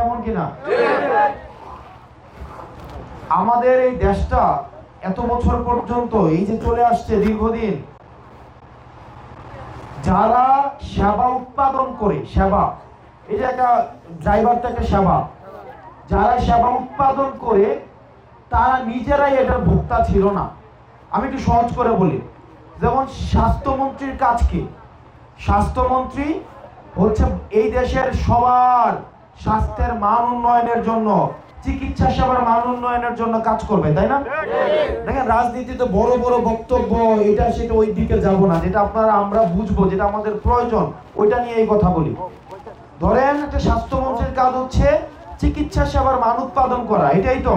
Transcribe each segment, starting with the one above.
কেমন কিনা? আমাদের এই দেশটা এত বছর পর্যন্ত এই যে চলে আসছে দীর্ঘদিন যারা সেবা উৎপাদন করে সেবা এই যে একটা ড্রাইভারটা একটা সেবা যারা সেবা উৎপাদন করে তারা নিজেরাই এটার ভোক্তা ছিল না। আমি একটু সহজ করে বলি যেমন স্বাস্থ্যমন্ত্রীর কাজ কি? স্বাস্থ্যমন্ত্রী হচ্ছে এই দেশের সবার স্বাস্থ্যের মান উন্নয়নের জন্য, চিকিৎসা সেবার মান উন্নয়নের জন্য কাজ করবে, তাই না? দেখেন, রাজনীতিতে বড় বড় বক্তব্য, এটা সেটা ওই দিকে যাব না, যেটা আপনারা, আমরা বুঝব, যেটা আমাদের প্রয়োজন, ওইটা নিয়ে এই কথা বলি। ধরেন, একটা স্বাস্থ্যমন্ত্রীর কাজ হচ্ছে চিকিৎসা সেবার মান উৎপাদন করা, এটাই তো।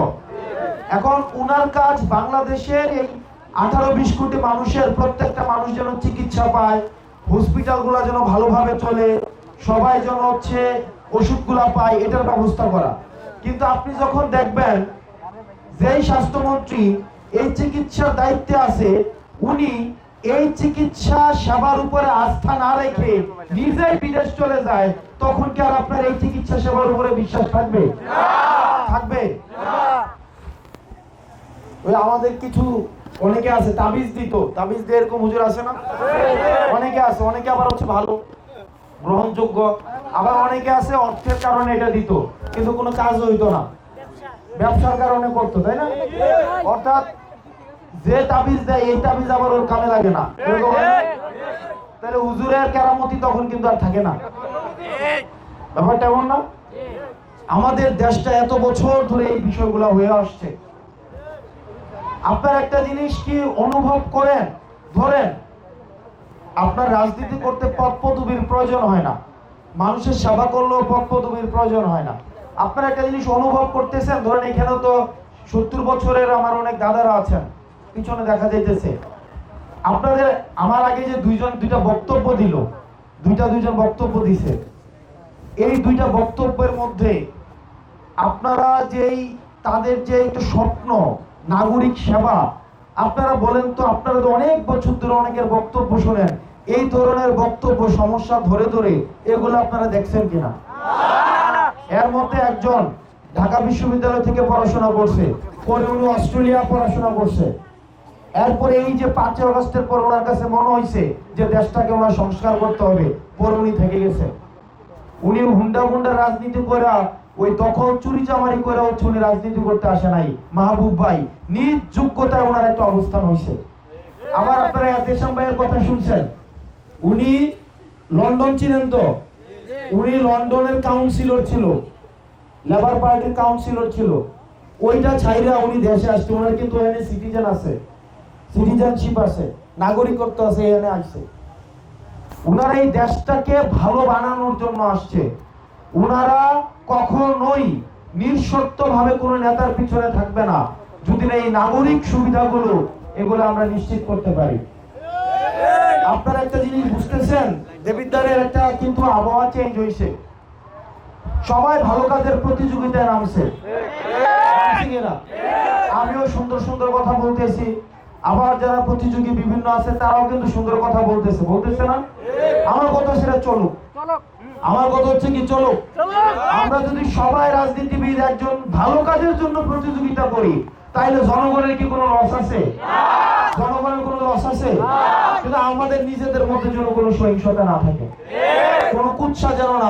এখন উনার কাজ বাংলাদেশের এই আঠারো বিশ কোটি মানুষের, প্রত্যেকটা মানুষ যেন চিকিৎসা পায় হসপিটাল হসপিটালগুলো যেন ভালোভাবে চলে, সবাই যেন হচ্ছে ওষুধগুলা পায়, এটার ব্যবস্থা করা। কিন্তু আপনি যখন দেখবেন, যেই স্বাস্থ্যমন্ত্রী এই চিকিৎসার দায়িত্বে আছে, উনি এই চিকিৎসা সেবার উপরে আস্থা না রেখে নিজেই বিদেশ চলে যায়, তখন কি আর আপনার এই চিকিৎসা সেবার উপরে বিশ্বাস থাকবে? থাকবে? ওই আমাদের কিছু, অনেকে আছে, তাবিজ দিত। তাবিজ দিয়ে এরকম হুজুর আছে না? অনেকে আছে, অনেকে আবার হচ্ছে ভালো, গ্রহণযোগ্য। আবার অনেকে আছে অর্থের কারণে এটা দিত কিন্তু কোনো কাজ হইতো না। ব্যবসার কারণে করতো তাই না? অর্থাৎ যে তাবিজ দেয় এই তাবিজ আবার ওর কামে লাগে না? তাহলে হুজুরের কেরামতি তখন কিন্তু আর থাকে না। ব্যাপারটা এমন না? আমাদের দেশটা এত বছর ধরে এই বিষয়গুলো হয়ে আসছে। আপনার একটা জিনিস কি অনুভব করেন? ধরেন আপনার রাজনীতি করতে পদ পদবীর প্রয়োজন হয় না। মানুষের সেবা করলেও পদ পদবীর প্রয়োজন হয় না। আপনার একটা জিনিস অনুভব করতেছেন, ধরেন এখানেও তো সত্তর বছরের আমার অনেক দাদারা আছেন, পিছনে দেখা যাইতেছে। আপনাদের, আমার আগে যে দুইজন, দুইটা বক্তব্য দিল, দুইটা দুইজন বক্তব্য দিছে। এই দুইটা বক্তব্যের মধ্যে আপনারা যেই, তাদের যে একটা স্বপ্ন, নাগরিক সেবা, আপনারা বলেন তো, আপনারা তো অনেক বছর ধরে অনেকের বক্তব্য শোনেন এই ধরনের বক্তব্য, সমস্যা ধরে ধরে এগুলো আপনারা দেখছেন কিনা? এর মধ্যে একজন ঢাকা বিশ্ববিদ্যালয় থেকে পড়াশোনা করছে পরে অস্ট্রেলিয়া পড়াশোনা করছে। এরপরে এই যে পাঁচই আগস্টের পর ওনার কাছে মনে হয়েছে যে দেশটাকে ওনার সংস্কার করতে হবে পরে উনি থেকে গেছে। উনি হুন্ডা হুন্ডা রাজনীতি করে ওই দখল, চুরি চামারি করে উনি রাজনীতি করতে আসে নাই। মাহবুব ভাই, নিজ যোগ্যতায় ওনার একটা অবস্থান হয়েছে আবার আপনারা এতেশাম ভাইয়ের কথা শুনছেন উনি লন্ডন ছিলেন তো? উনি লন্ডনের কাউন্সিলর ছিল। লেবার পার্টির কাউন্সিলর ছিল। ওইটা ছাইরা উনি দেশে আসছে। ওনার কিন্তু এখানে সিটিজেন আছে। সিটিজেনশিপ আছে। নাগরিকত্ব আছে, এখানে আসছে ওনারা এই দেশটাকে ভালো বানানোর জন্য আসছে। ওনারা কখনোই নিঃশর্ত ভাবে কোনো নেতার পিছনে থাকবে না। যদি না এই নাগরিক সুবিধাগুলো, এগুলো আমরা নিশ্চিত করতে পারি। আপনারা একটা জিনিস বুঝতেছেন? দেবিদ্বারের একটা কিন্তু আবহাওয়া চেঞ্জ হয়েছে। সবাই ভালো কাজের প্রতিযোগিতায় নামছে। আমিও সুন্দর সুন্দর কথা বলতেছি। আবার যারা প্রতিযোগী বিভিন্ন আছে, তারাও কিন্তু সুন্দর কথা বলতেছে। বলতেছে না? আমার কথা সেটা চলুক। আমার কথা হচ্ছে কি চলো আমরা যদি সবাই রাজনীতিবিদ একজন, ভালো কাজের জন্য প্রতিযোগিতা করি, তাইলে জনগণের কি কোনো লস আছে? জনগণের কোনো লস আছে? কিন্তু আমাদের নিজেদের মধ্যে যেন কোনো সহিংসতা না থাকে। কোনো কুৎসা যেন না